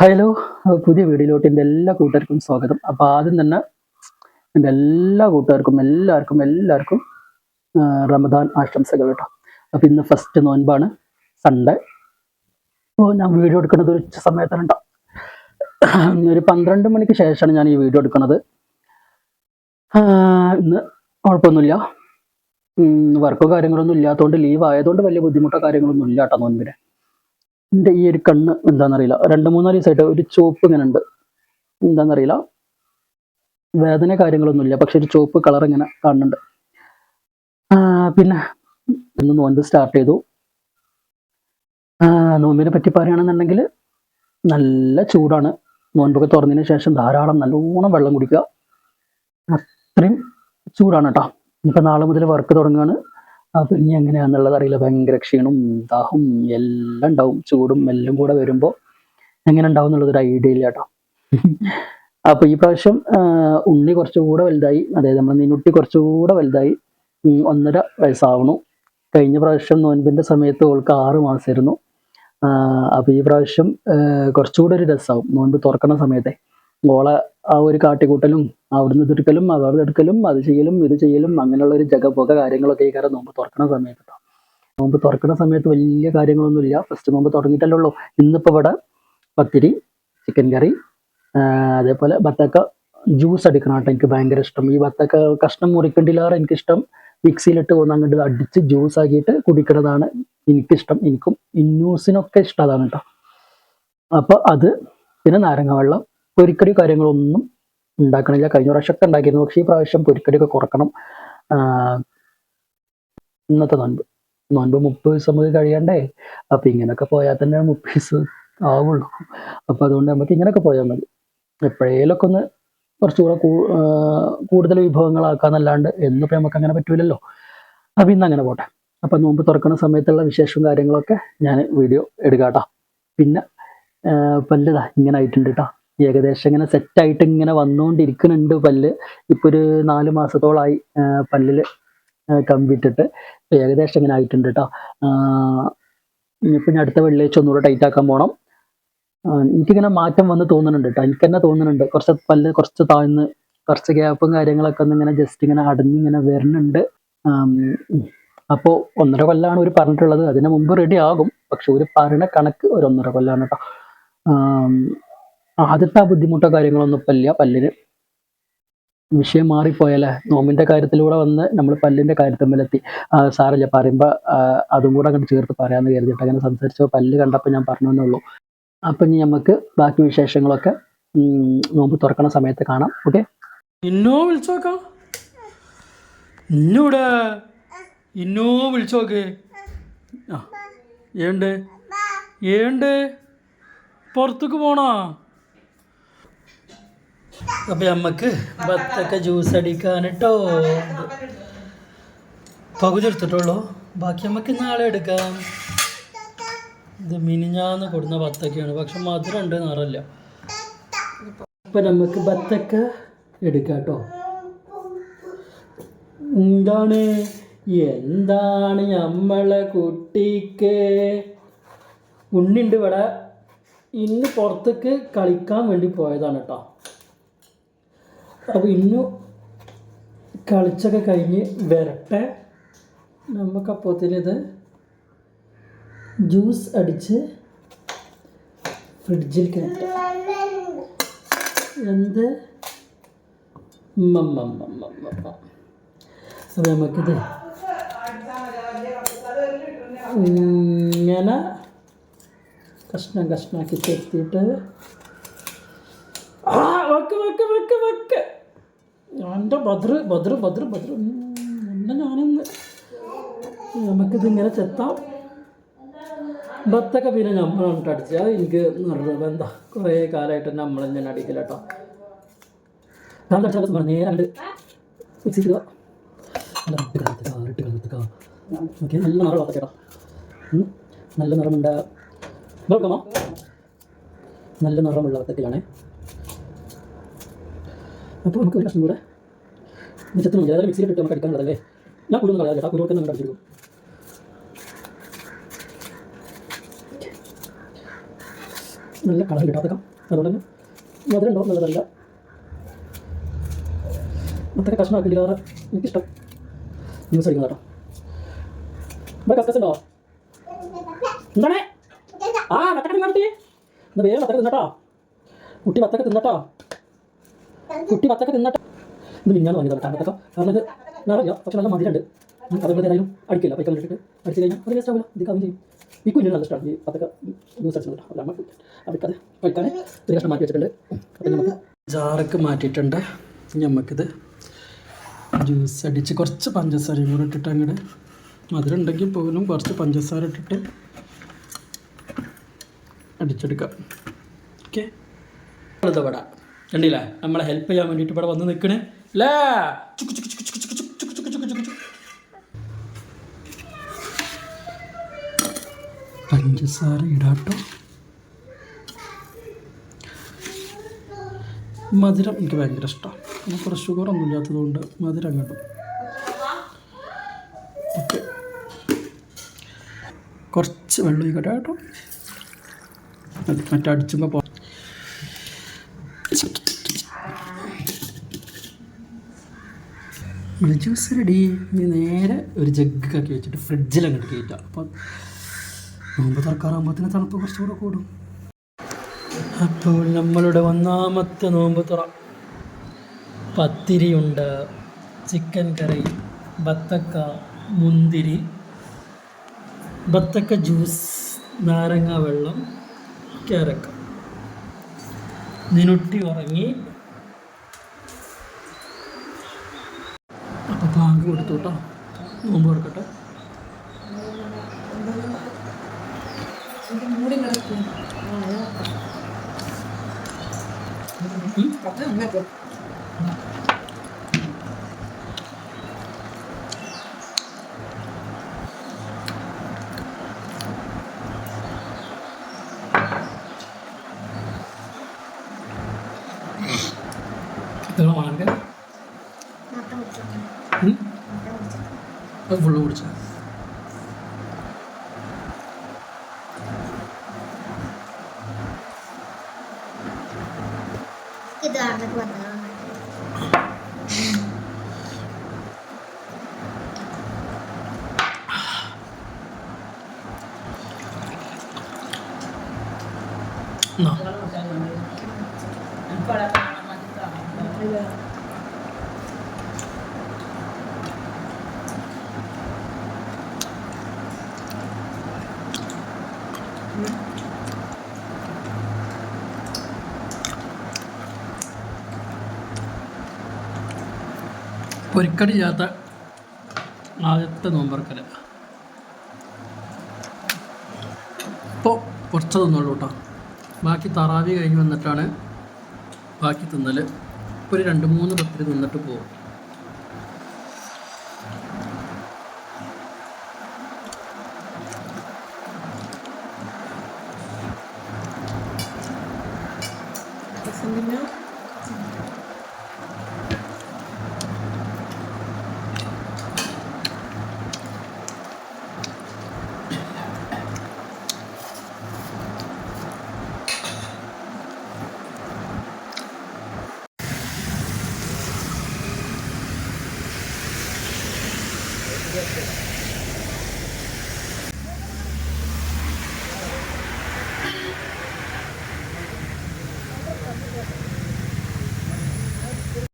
Hello പുതിയ വീഡിയോയിലോട്ട് എന്റെ എല്ലാ കൂട്ടുകാർക്കും സ്വാഗതം. അപ്പോൾ ആദ്യം തന്നെ എന്റെ എല്ലാ കൂട്ടുകാർക്കും എല്ലാവർക്കും എല്ലാവർക്കും റമദാൻ ആശംസകൾ കേട്ടോ. അപ്പോൾ ഇന്ന് ഫസ്റ്റ് നോൻപാണ് സൺഡേ അപ്പോൾ ഞാൻ വീഡിയോ എടുക്കുന്നത് ഒരു ഉച്ച കേട്ടോ. ഒരു പന്ത്രണ്ട് മണിക്ക് ശേഷമാണ് ഞാൻ ഈ വീഡിയോ എടുക്കുന്നത്. ഇന്ന് കുഴപ്പമൊന്നുമില്ല. വർക്കോ കാര്യങ്ങളൊന്നും ഇല്ലാത്തതുകൊണ്ട് ലീവ് ആയതുകൊണ്ട് വലിയ ബുദ്ധിമുട്ടോ കാര്യങ്ങളൊന്നും ഇല്ല കേട്ടോ നോൻപിന്. എന്റെ ഈ ഒരു കണ്ണ് എന്താണെന്നറിയില്ല രണ്ട് മൂന്നാൽ ദിവസമായിട്ട് ഒരു ചുവപ്പ് ഇങ്ങനെ ഉണ്ട് എന്താണെന്നറിയില്ല വേദന കാര്യങ്ങളൊന്നും ഇല്ല പക്ഷെ ഒരു ചുവപ്പ് കളർ ഇങ്ങനെ കാണുന്നുണ്ട്. പിന്നെ ഇന്ന് നോൻപ് സ്റ്റാർട്ട് ചെയ്തു. നോമ്പിനെ പറ്റി പറയുകയാണെന്നുണ്ടെങ്കിൽ നല്ല ചൂടാണ്. നോൻപൊക്കെ തുറന്നതിന് ശേഷം ധാരാളം നല്ലോണം വെള്ളം കുടിക്കുക. അത്രയും ചൂടാണ് കേട്ടോ. ഇനിയിപ്പോൾ നാളെ മുതൽ വർക്ക് തുടങ്ങുകയാണ്. അപ്പൊ ഇനി എങ്ങനെയാന്നുള്ളത് അറിയില്ല. ഭയങ്കര ക്ഷീണവും ദാഹവും എല്ലാം ഉണ്ടാവും. ചൂടും എല്ലാം കൂടെ വരുമ്പോൾ എങ്ങനെ ഉണ്ടാവും എന്നുള്ളത് ഒരു ഐഡിയ ഇല്ല കേട്ടോ. അപ്പൊ ഈ പ്രാവശ്യം ഉണ്ണി കുറച്ചുകൂടെ വലുതായി. അതായത് നമ്മൾ നീനുട്ടി കുറച്ചുകൂടെ വലുതായി. ഒന്നര വയസ്സാവണു. കഴിഞ്ഞ പ്രാവശ്യം നോൻപിന്റെ സമയത്ത് ഓൾക്ക് ആറ് മാസമായിരുന്നു അപ്പൊ ഈ പ്രാവശ്യം ആ, കുറച്ചുകൂടെ ഒരു രസമാവും നോൻപ് തുറക്കണ സമയത്തെ. ഓളെ ആ ഒരു കാട്ടിക്കൂട്ടലും അവിടുന്ന് ഇതെടുക്കലും അവിടെ എടുക്കലും അത് ചെയ്യലും ഇത് ചെയ്യലും അങ്ങനെയുള്ള ഒരു ജഗപൊക കാര്യങ്ങളൊക്കെ ഈ കാരണം നോമ്പ് തുറക്കണ സമയത്ത് നോമ്പ് തുറക്കുന്ന സമയത്ത് വലിയ കാര്യങ്ങളൊന്നുമില്ല. ഫസ്റ്റ് നോമ്പ് തുടങ്ങിയിട്ടല്ലേ ഉള്ളൂ. ഇന്നിപ്പോൾ ഇവിടെ പത്തിരി ചിക്കൻ കറി അതേപോലെ ബത്തക്ക ജ്യൂസ് അടിക്കണം കേട്ടോ എനിക്ക് ഭയങ്കര ഇഷ്ടം. ഈ ബത്തക്ക കഷ്ണം മുറിക്കണ്ടില്ലാതെ എനിക്കിഷ്ടം. മിക്സിയിലിട്ട് പോകുന്ന അങ്ങോട്ട് അടിച്ച് ജ്യൂസ് ആക്കിയിട്ട് കുടിക്കണതാണ് എനിക്കിഷ്ടം. എനിക്കും ഇന്നൂസിനൊക്കെ ഇഷ്ടം അതാണ് കേട്ടോ അപ്പൊ അത് പിന്നെ നാരങ്ങ വെള്ളം പൊരിക്കടി കാര്യങ്ങളൊന്നും ഉണ്ടാക്കണില്ല. കഴിഞ്ഞ പ്രാവശ്യമൊക്കെ ഉണ്ടാക്കിയിരുന്നു. പക്ഷേ ഈ പ്രാവശ്യം പൊരിക്കടിയൊക്കെ കുറക്കണം. ഇന്നത്തെ നോൻപ് നോൻപ് മുപ്പത് ദിവസം നമുക്ക് കഴിയണ്ടേ? അപ്പൊ ഇങ്ങനെയൊക്കെ പോയാൽ തന്നെ മുപ്പത് ദിവസം ആവുള്ളൂ. അപ്പൊ അതുകൊണ്ട് നമുക്ക് ഇങ്ങനെയൊക്കെ പോയാൽ മതി. എപ്പോഴേലൊക്കെ ഒന്ന് കുറച്ചുകൂടെ കൂടുതൽ വിഭവങ്ങളാക്കാന്നല്ലാണ്ട് എന്നിപ്പോ നമുക്ക് അങ്ങനെ പറ്റൂലല്ലോ. അപ്പൊ ഇന്ന് അങ്ങനെ പോട്ടെ. അപ്പൊ നോമ്പ് തുറക്കുന്ന സമയത്തുള്ള വിശേഷവും കാര്യങ്ങളൊക്കെ ഞാൻ വീഡിയോ എടുക്കാട്ടോ. പിന്നെ പല്ലതാ ഇങ്ങനെ ആയിട്ടുണ്ട് കേട്ടോ ഏകദേശം ഇങ്ങനെ സെറ്റായിട്ട് ഇങ്ങനെ വന്നുകൊണ്ടിരിക്കുന്നുണ്ട് പല്ല്. ഇപ്പൊ ഒരു നാല് മാസത്തോളായി പല്ലിൽ കമ്പിട്ടിട്ട്. ഏകദേശം ഇങ്ങനെ ആയിട്ടുണ്ട് കേട്ടോ ഇപ്പൊ ഞാൻ അടുത്ത വെള്ളിയാഴ്ച ഒന്നുകൂടെ ടൈറ്റ് ആക്കാൻ ആ, എനിക്കിങ്ങനെ മാറ്റം വന്ന് തോന്നുന്നുണ്ട് കേട്ടോ എനിക്ക് തന്നെ തോന്നുന്നുണ്ട്. കുറച്ച് പല്ല് കുറച്ച് താഴ്ന്ന് കുറച്ച് ഗ്യാപ്പും കാര്യങ്ങളൊക്കെ ഒന്ന് ഇങ്ങനെ ജസ്റ്റ് ഇങ്ങനെ അടഞ്ഞിങ്ങനെ വരുന്നുണ്ട് ആം, അപ്പോൾ ഒന്നര കൊല്ലാണ് ഒരു പറഞ്ഞിട്ടുള്ളത്. അതിന് മുമ്പ് റെഡി ആകും. പക്ഷെ ഒരു പറഞ്ഞ കണക്ക് ഒരു ഒന്നര കൊല്ലാണ് കേട്ടോ ആദ്യത്തെ ആ ബുദ്ധിമുട്ടോ കാര്യങ്ങളൊന്നും ഇപ്പം ഇല്ല. പല്ലിന് വിഷയം മാറിപ്പോയല്ലേ നോമ്പിന്റെ കാര്യത്തിലൂടെ വന്ന് നമ്മൾ പല്ലിന്റെ കാര്യത്തിലെത്തി സാറില്ല പറയുമ്പോ പറയുമ്പോൾ അതും കൂടെ അങ്ങോട്ട് ചേർത്ത് പറയാന്ന് കരുതിയിട്ട് അങ്ങനെ സംസാരിച്ചപ്പോൾ പല്ല് കണ്ടപ്പോൾ ഞാൻ പറഞ്ഞു ഉള്ളൂ. അപ്പൊ ഇനി നമുക്ക് ബാക്കി വിശേഷങ്ങളൊക്കെ നോമ്പ് തുറക്കണ സമയത്ത് കാണാം. ഓക്കെ? ഇന്നോ വിളിച്ചോക്കാം ഇന്നൂടെ ഇന്നോ വിളിച്ചോക്ക് ആ ഏണ്ട് ഏണ്ട് പുറത്തേക്ക് പോണോ? അപ്പൊ നമുക്ക് ബത്തൊക്കെ ജ്യൂസ് അടിക്കാൻ കേട്ടോ പകുതി എടുത്തിട്ടുള്ളൂ. ബാക്കി നമുക്ക് നാളെ എടുക്കാം. ഇത് മിനിഞ്ഞാന്ന് കൊടുന്ന ബത്തക്കയാണ് പക്ഷെ മധുരം ഉണ്ട് നിറല്ല അപ്പൊ നമുക്ക് ബത്തക്ക എടുക്കാം കേട്ടോ എന്താണ്? എന്താണ് നമ്മളെ കുട്ടിക്ക്? ഉണ്ണിണ്ട് ഇവിടെ. ഇന്ന് പുറത്തേക്ക് കളിക്കാൻ വേണ്ടി പോയതാണ് കേട്ടോ. അപ്പോൾ ഇന്നു കളിച്ചൊക്കെ കഴിഞ്ഞ് വരട്ടെ. നമുക്കപ്പോഴത്തേനിത് ജ്യൂസ് അടിച്ച് ഫ്രിഡ്ജിൽ കയറ്റാം. എന്ത്? അപ്പൊ നമുക്കിത് ഇങ്ങനെ കഷ്ണം കഷ്ണാക്കി ചേർത്തിട്ട് വെക്ക് വെക്ക് വെക്ക് വെക്ക്. എന്റെ ഭദ്ര ഭദ്ര ഭദ്ര ഭദ്ര. എന്നെ ഞാനിന്ന് നമുക്കിത് ഇങ്ങനെ ചെത്താം. ബത്തൊക്കെ പിന്നെ നമ്മൾ അടിച്ച. അത് എനിക്ക് എന്താ കുറേ കാലമായിട്ട് നമ്മൾ തന്നെ അടിക്കില്ല കേട്ടോ ഞാൻ അടിച്ചാൽ. ഓക്കെ നല്ല നിറം ഉം. നല്ല നിറമുണ്ട്. നോക്കാമോ നല്ല നിറമുള്ള ബത്തക്കലാണ് അപ്പോൾ നമുക്ക് ഒരു കഷ്ണം കൂടെ. മിച്ചത്തിനുണ്ട് അതായത് മിക്സിയിൽ ഇട്ട് നമുക്ക് അടിക്കാനുള്ളതല്ലേ? ഞാൻ കൂടുതൽ കളയാതെ ആ കുരുവൊക്കെ അടിച്ചെടുക്കും നല്ല കളർ കിട്ടാത്തക്ക അതുകൊണ്ട് തന്നെ മധുരം ഉണ്ടോ നല്ലതല്ല. അത്ര കഷ്ണമാക്കി കളറ് എനിക്കിഷ്ടം. ജ്യൂസ് അടിക്കുന്ന കേട്ടോ. ഇവിടെ കസ്കസ് ഉണ്ടോ? എന്താണ്? ആ വത്തക്ക തിന്നോട്ടി എന്നാ വേഗം വത്തക്ക തിന്നട്ടോ. കുട്ടി വത്തക്ക തിന്നട്ടോ. കുട്ടി പത്തൊക്കെ തിന്നട്ടെ ഇത് മിഞ്ഞാന്ന് കേട്ടോ. വത്തക്ക കാരണം നിറഞ്ഞോ പക്ഷെ നല്ല മധുരമുണ്ട്. അതുപോലെ ഏതായാലും അടിക്കില്ല. പൈക്കൽ ഇട്ടിട്ട് അടിച്ചു കഴിഞ്ഞാൽ അത് വേസ്റ്റ് ആവില്ല. ഇത് കവി ചെയ്യും. ഈ കുഞ്ഞിന് നല്ല ഇഷ്ടമാണ്. ഈ പത്തൊക്കെ ജ്യൂസ് അടിച്ചത് അല്ല അമ്മ അവർക്കത് പൈക്കാൻ ഒരു കഷ്ണം മാറ്റി വെച്ചിട്ടുണ്ട്. ജാറൊക്കെ മാറ്റിയിട്ടുണ്ട്. ഇനി നമുക്കിത് ജ്യൂസ് അടിച്ച് കുറച്ച് പഞ്ചസാരയും കൂടെ ഇട്ടിട്ട് അങ്ങോട്ട് മധുരം ഉണ്ടെങ്കിൽ പോലും കുറച്ച് പഞ്ചസാര ഇട്ടിട്ട് അടിച്ചെടുക്കാം. ഓക്കെ? ഇവിടെ കണ്ടില്ലേ? നമ്മളെ ഹെൽപ്പ് ചെയ്യാൻ വേണ്ടിയിട്ട് ഇവിടെ വന്ന് നിൽക്കണേ അല്ലേ ചുക്ക്. പഞ്ചസാര ഇടാട്ടോ. മധുരം എനിക്ക് ഭയങ്കര ഇഷ്ടമാണ് നമുക്ക് ഷുഗർ ഒന്നും ഇല്ലാത്തതുകൊണ്ട് മധുരം കിട്ടും ഓക്കെ. കുറച്ച് വെള്ളം ഒഴിക്കട്ടെ കേട്ടോ. മതി മറ്റേ അടിച്ചുമ്പോൾ പോ ജ്യൂസ് റെഡി നീ നേരെ ഒരു ജഗ്ഗാക്കി വെച്ചിട്ട് ഫ്രിഡ്ജിൽ അങ്ങോട്ട് കയറ്റാം അപ്പം നോമ്പ് തുറക്കാറാകുമ്പോഴത്തേന് തണുപ്പ് കുറച്ചുകൂടെ കൂടും. അപ്പോൾ നമ്മളുടെ ഒന്നാമത്തെ നോമ്പ് തുറ. പത്തിരിയുണ്ട് ചിക്കൻ കറി ബത്തക്ക മുന്തിരി ബത്തക്ക ജ്യൂസ് നാരങ്ങ വെള്ളം ക്യാരക്ക. നിനുട്ടി ഉറങ്ങി അപ്പോൾ ബാങ്ക് കൊടുത്തു കേട്ടോ. നോമ്പ് തുറക്കട്ടെ. ഇതെല്ലാം overload. No. എന്നാ ചേർത്ത ആദ്യത്തെ നോമ്പറക്കല. ഇപ്പോൾ കുറച്ച് തിന്നുള്ളൂ കേട്ടോ ബാക്കി തറാവി കഴിഞ്ഞ് വന്നിട്ടാണ് ബാക്കി തിന്നൽ ഒരു രണ്ട് മൂന്ന് പത്തിരി തിന്നിട്ട് പോകും 생기면 Gracias.